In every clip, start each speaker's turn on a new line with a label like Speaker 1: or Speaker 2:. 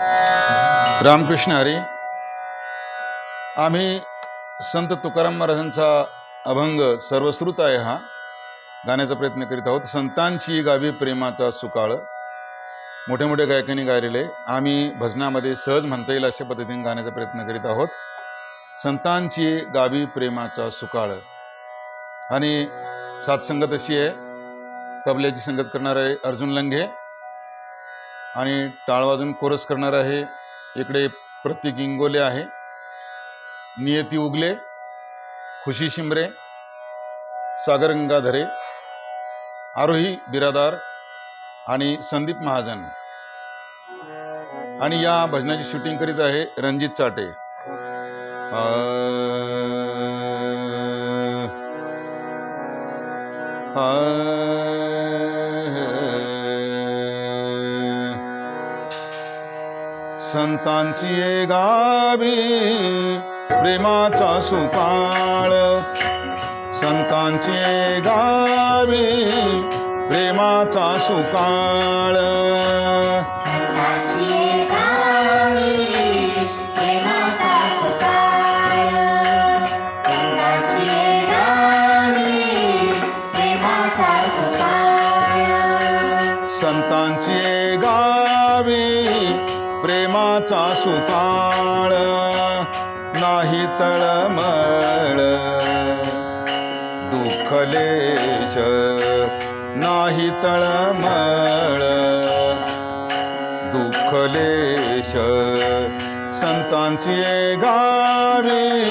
Speaker 1: रामकृष्ण हरी आम्ही संत तुकाराम महाराजांचा अभंग सर्वश्रुत आहे हा. गाण्याचा प्रयत्न करीत आहोत. संतांची गावी प्रेमाचा सुकाळ. मोठे मोठे गायकांनी गायलेले. आम्ही भजनामध्ये सहज म्हणता येईल अशा पद्धतीने गाण्याचा प्रयत्न करीत आहोत. संतांची गावी प्रेमाचा सुकाळ. आणि साथसंगत अशी आहे. तबल्याची संगत करणार आहे अर्जुन लंघे. आणि टाळ वाजून कोरस करणार आहे इकडे प्रतीक इंगोले आहे. नियती उगले खुशी शिमरे सागर गंगाधरे आरोही बिरादार आणि संदीप महाजन. आणि या भजनाची शूटिंग करीत आहे रणजित चाटे. आ, आ, संतांची ये गावी प्रेमाचा सुकाळ संतांची ये गावी प्रेमाचा सुकाळ संतांची सुकाळ नाही तळमळ. दुःखलेश नाही तळमळ. दुःखलेश संतांची गावी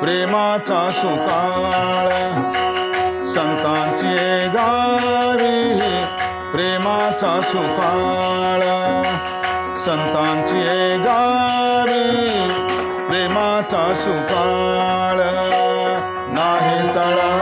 Speaker 1: प्रेमाचा सुकाळ संतांची गावी प्रेमाचा सुकाळ संतांची ये गावी प्रेमाचा सुकाळ. नाही तळा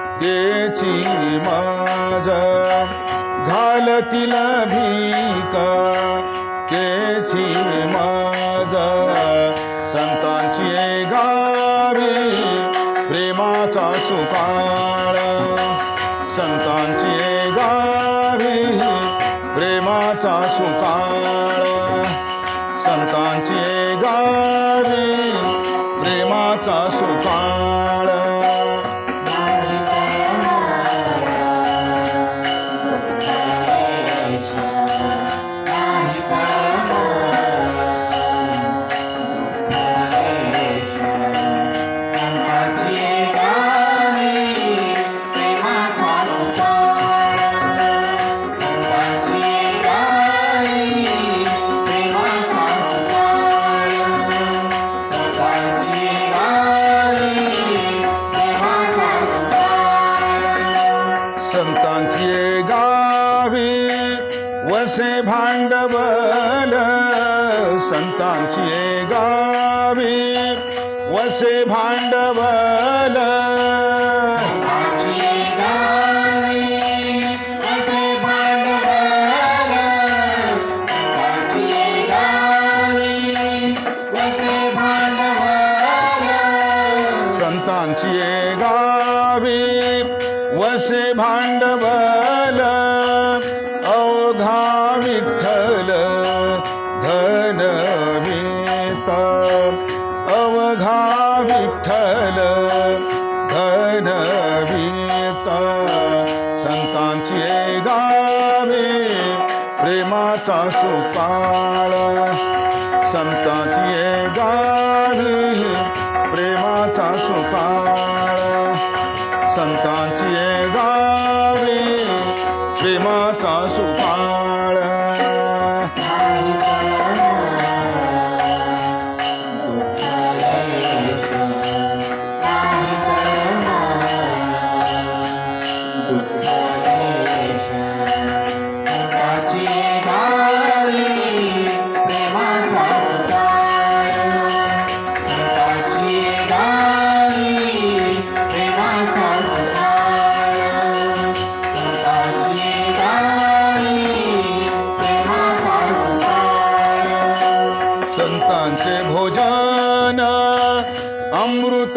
Speaker 1: तेची माझ घालतील भीक तेची माझ असे भांडवल संतांची अवघा विठ्ठल धनवित. संतांची ये गावे प्रेमाचा सुपाळ संतांची ये गावे प्रेमाचा सुकाळ संतांची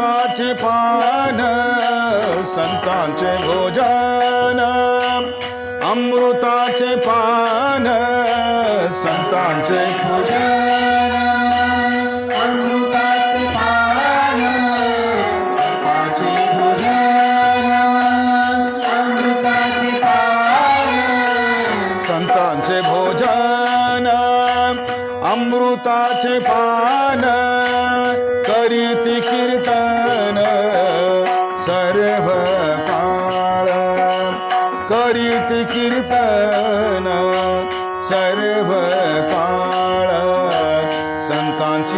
Speaker 1: अमृताचे पान संतांचे भोजन अमृताचे पान संतांचे संतांचे भोजन अमृताचे पान करीती कीर्तन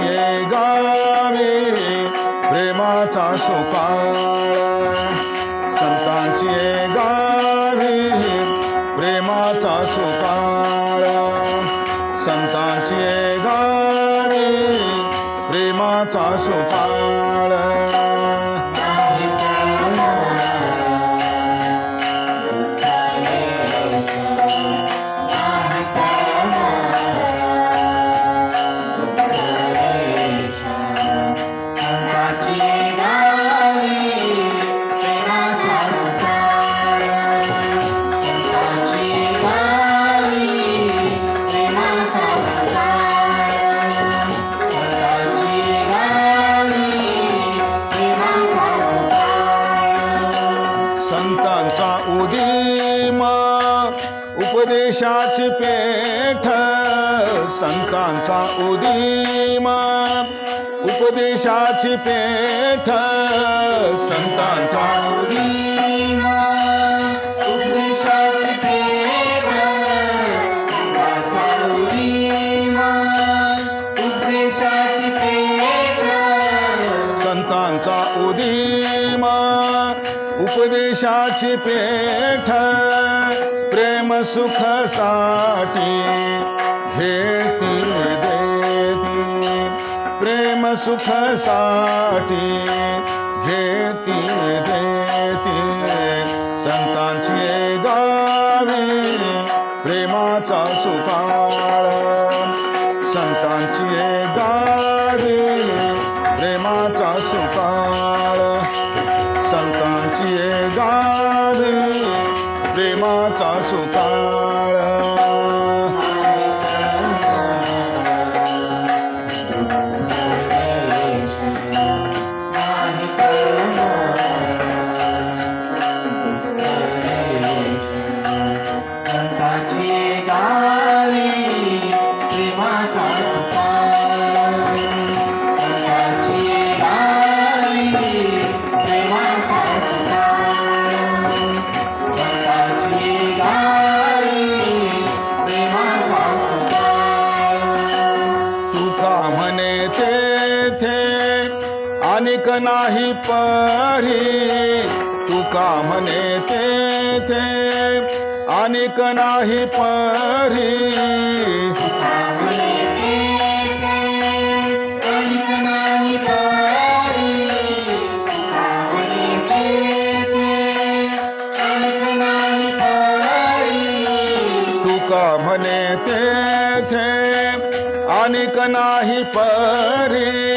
Speaker 1: ये गावे प्रेमाचा सुकाळ संतांची संतांचा उदीम उपदेशाची पेठ. संतांचा उदीम उपदेशाची पेठ. संतांचा उपदेशाची पेठ प्रेम सुखसाठी घेती देती. प्रेम सुखसाठी घेती देती. अनेक नाही परी तुका म्हणे तेथे अनेक नाही परी म्हणे नाही परी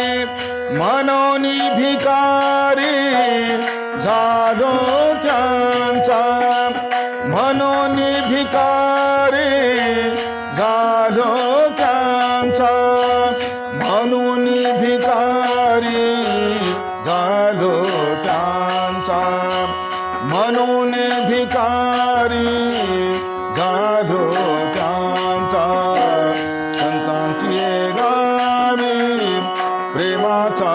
Speaker 1: म्हणून भिकारी झालो त्यांचा. म्हणून भिकारी झालो त्यांचा. म्हणून भिकारी झालो त्यांचा. म्हणून भिकारी झालो त्यांचा. संतांची गावी प्रेमाचा